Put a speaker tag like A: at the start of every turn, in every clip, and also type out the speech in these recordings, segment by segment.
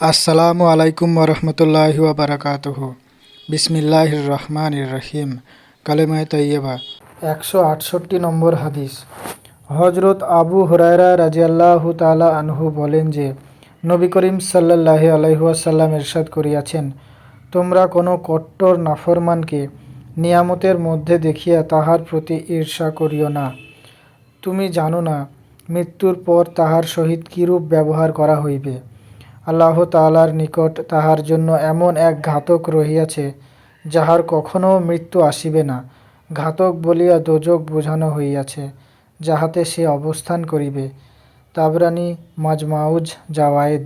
A: আসসালামু আলাইকুম ওরহমতুল্লাহি ওবরাকাতুহ। বিসমিল্লাহ রহমান রহিম। কালেমায় তৈয়বা একশো আটষট্টি নম্বর হাদিস। হজরত আবু হরায়রা রাজিয়াল্লাহ তালা আনহু বলেন যে, নবী করিম সাল্লাহ আলাইহাসাল্লাম এরশাদ করিয়াছেন, তোমরা কোনো কট্টর নাফরমানকে নিয়ামতের মধ্যে দেখিয়া তাহার প্রতি ঈর্ষা করিও না। তুমি জানো না, মৃত্যুর পর তাহার সহিত কিরূপ ব্যবহার করা হইবে? আল্লাহ তাআলার নিকট তাহার জন্য এমন এক ঘাতক রহিয়াছে, যাহার কখনও মৃত্যু আসিবে না। ঘাতক বলিয়া দোজক বোঝানো হইয়াছে, যাহাতে সে অবস্থান করিবে। তাবরানি মাজমাউজ জাওয়ায়েদ।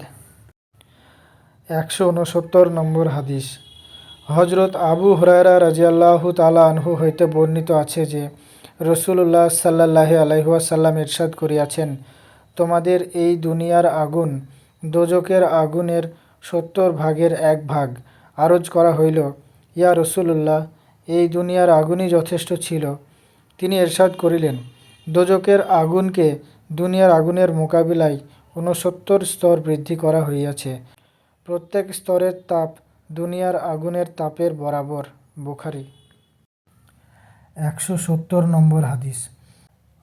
A: একশো উনসত্তর নম্বর হাদিস। হজরত আবু হরায়রা রাজিয়াল্লাহু তালা আনহু হইতে বর্ণিত আছে যে রসুল্লাহ সাল্লাহ আলাইহাসাল্লাম ইরশাদ করিয়াছেন, তোমাদের এই দুনিয়ার আগুন দোজকের আগুনের সত্তর ভাগের এক ভাগ। আরজ করা হইল, ইয়া রসুল্লাহ এই দুনিয়ার আগুনই যথেষ্ট ছিল। তিনি এরশাদ করিলেন দোজকের আগুনকে দুনিয়ার আগুনের মোকাবিলায় ঊনসত্তর স্তর বৃদ্ধি করা হইয়াছে। প্রত্যেক স্তরের তাপ দুনিয়ার আগুনের তাপের বরাবর। বুখারি। একশো সত্তর নম্বর হাদিস।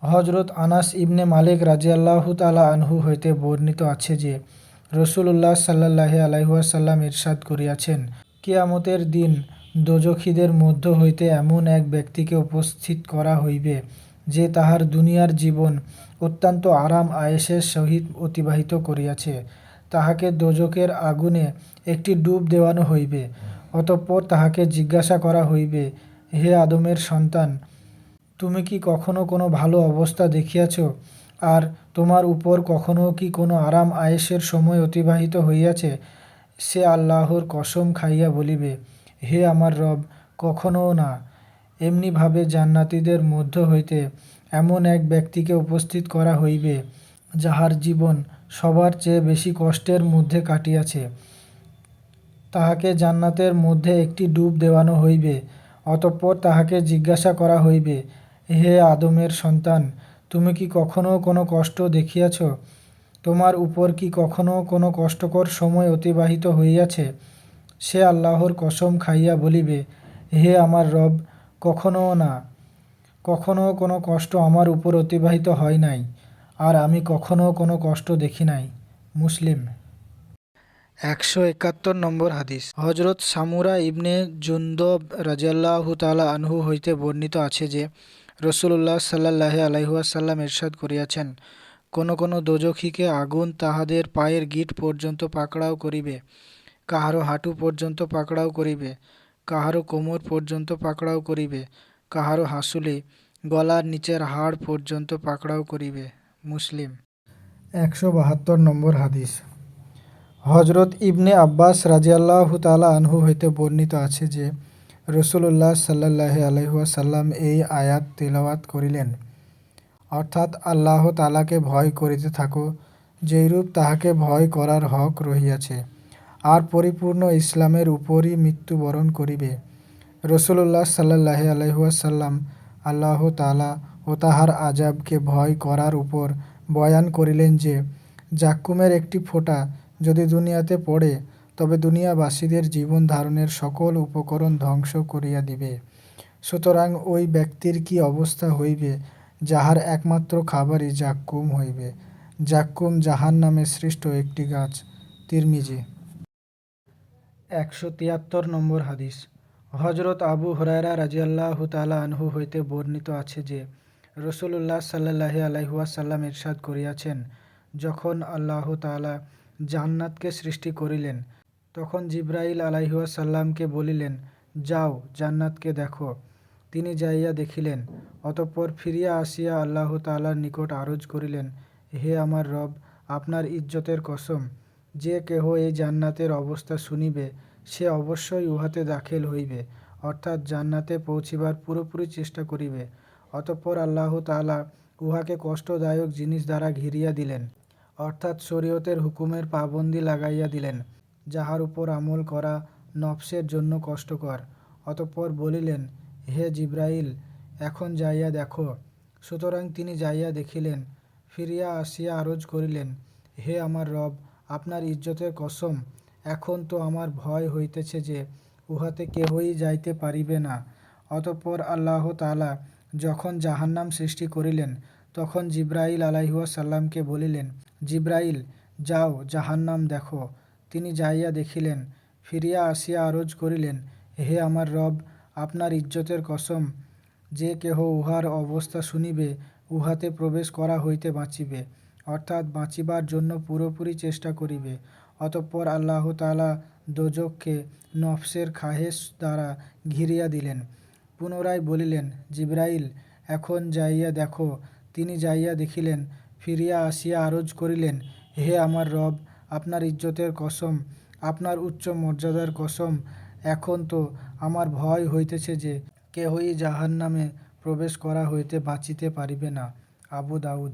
A: হজরত আনাস ইবনে মালিক রাজিয়াল্লাহু তালা আনহু হইতে বর্ণিত আছে যে রসুল্লাহ সাল্লাহ আলাইহাসাল্লাম ইরশাদ করিয়াছেন, কিয়ামতের দিন দোজখিদের মধ্য হইতে এমন এক ব্যক্তিকে উপস্থিত করা হইবে যে তাহার দুনিয়ার জীবন অত্যন্ত আরাম আয়েসের সহিত অতিবাহিত করিয়াছে। তাহাকে দোজকের আগুনে একটি ডুব দেওয়ানো হইবে, অতঃপর তাহাকে জিজ্ঞাসা করা হইবে, হে আদমের সন্তান, তুমি কি কখনো কোনো ভালো অবস্থা দেখিয়াছ? আর তোমার উপর কখনো কি কোনো আরাম আয়েসের সময় অতিবাহিত হইয়াছে? সে আল্লাহর কসম খাইয়া বলিবে, হে আমার রব কখনও না। এমনিভাবে জান্নাতীদের মধ্য হইতে এমন এক ব্যক্তিকে উপস্থিত করা হইবে, যাহার জীবন সবার চেয়ে বেশি কষ্টের মধ্যে কাটিয়াছে। তাহাকে জান্নাতের মধ্যে একটি ডুব দেওয়ানো হইবে, অতঃপর তাহাকে জিজ্ঞাসা করা হইবে, হে আদমের সন্তান তুমি কি কখনো কোনো কষ্ট দেখিয়াছ? তোমার উপর কি কখনো কোনো কষ্টকর সময় অতিবাহিত হইয়াছে? সে আল্লাহর কসম খাইয়া বলিবে, হে আমার রব, কখনো না। কখনো কোনো কষ্ট আমার উপর অতিবাহিত হয় নাই, আর আমি কখনো কোনো কষ্ট দেখি নাই। মুসলিম। একশো একাত্তর নম্বর হাদিস। হজরত সামুরা ইবনে জুন্দব রাজিয়াল্লাহ তালা আনহু হইতে বর্ণিত আছে যে রসুল্লাহ সাল্লাহ আলাইহাসাল্লাম এরশাদ করিয়াছেন, কোন কোন দোজখীকে আগুন তাহাদের পায়ের গিট পর্যন্ত পাকড়াও করিবে কাহারও হাঁটু পর্যন্ত পাকড়াও করিবে কাহারও কোমর পর্যন্ত পাকড়াও করিবে কাহারও হাসুলি গলার নিচের হাড় পর্যন্ত পাকড়াও করিবে। মুসলিম। একশো বাহাত্তর নম্বর হাদিস। হজরত ইবনে আব্বাস রাজিয়াল্লাহ তালা আনহু হইতে বর্ণিত আছে যে রসুল্লাহ সাল্লাহ আলহাসাল্লাম এই আয়াত তিলাওয়াত করিলেন। অর্থাৎ আল্লাহ তালাকে ভয় করিতে থাকো, যেইরূপ তাহাকে ভয় করার হক রহিয়াছে, আর পরিপূর্ণ ইসলামের উপরই মৃত্যুবরণ করিবে। রসুল্লাহ সাল্লাহ আলহাসাল্লাম আল্লাহ তালা ও তাহার আজাবকে ভয় করার উপর বয়ান করিলেন যে, জাক্কুমের একটি ফোঁটা যদি দুনিয়াতে পড়ে তবে দুনিয়াবাসীদের জীবন ধারণের সকল উপকরণ ধ্বংস করিয়া দিবে। সুতরাং ওই ব্যক্তির কি অবস্থা হইবে, যাহার একমাত্র খাবারই জাক্কুম হইবে? জাক্কুম জাহান নামে সৃষ্ট একটি গাছ। তিরমিজি। একশো তিয়াত্তর নম্বর হাদিস। হজরত আবু হরায়রা রাজিয়াল্লাহ তালা আনহু হইতে বর্ণিত আছে যে রসুল্লাহ সাল্লাহ আলাইহাসাল্লাম ইরশাদ করিয়াছেন, যখন আল্লাহ তালা জান্নাতকে সৃষ্টি করিলেন তখন জিব্রাইল আলাইহাসাল্লামকে বলিলেন, যাও, জান্নাতকে দেখো। তিনি যাইয়া দেখিলেন, অতঃপর ফিরিয়া আসিয়া আল্লাহ তালার নিকট আরজ করিলেন, হে আমার রব, আপনার ইজ্জতের কসম, যে কেহ এই জান্নাতের অবস্থা শুনিবে, সে অবশ্যই উহাতে দাখিল হইবে, অর্থাৎ জান্নাতে পৌঁছিবার পুরোপুরি চেষ্টা করিবে। অতঃপর আল্লাহ তালা উহাকে কষ্টদায়ক জিনিস দ্বারা ঘিরিয়া দিলেন, অর্থাৎ শরীয়তের হুকুমের পাবন্দি লাগাইয়া দিলেন। যাহার উপর আমল করা নফসের জন্য কষ্টকর। অতঃপর বলিলেন, হে জিব্রাইল, এখন যাইয়া দেখো। সুতরাং তিনি যাইয়া দেখিলেন, ফিরিয়া আসিয়া আরজ করিলেন, হে আমার রব, আপনার ইজ্জতের কসম, এখন তো আমার ভয় হইতেছে যে উহাতে কেহই যাইতে পারিবে না। অতঃপর আল্লাহ তালা যখন জাহান্নাম সৃষ্টি করিলেন, তখন জিব্রাইল আলাইহুয়া সাল্লামকে বলিলেন, জিব্রাইল, যাও জাহান্নাম দেখো। তিনি যাইয়া দেখিলেন, ফিরিয়া আসিয়া আরজ করিলেন, হে আমার রব, আপনার ইজ্জতের কসম, যে কেহ উহার অবস্থা শুনিবে, উহাতে প্রবেশ করা হইতে বাঁচিবে, অর্থাৎ বাঁচিবার জন্য পুরোপুরি চেষ্টা করিবে। অতঃপর আল্লাহ তাআলা দোজখকে নফসের খাহেশ দ্বারা ঘিরিয়া দিলেন। পুনরায় বলিলেন, জিব্রাইল, এখন যাইয়া দেখো। তিনি যাইয়া দেখিলেন, ফিরিয়া আসিয়া আরজ করিলেন, হে আমার রব আপনার ইজ্জতের কসম, আপনার উচ্চ মর্যাদার কসম। এখন তো আমার ভয় হইতেছে যে কেহই জাহান্নামে প্রবেশ করা হইতে বাঁচিতে পারিবে না। আবু দাউদ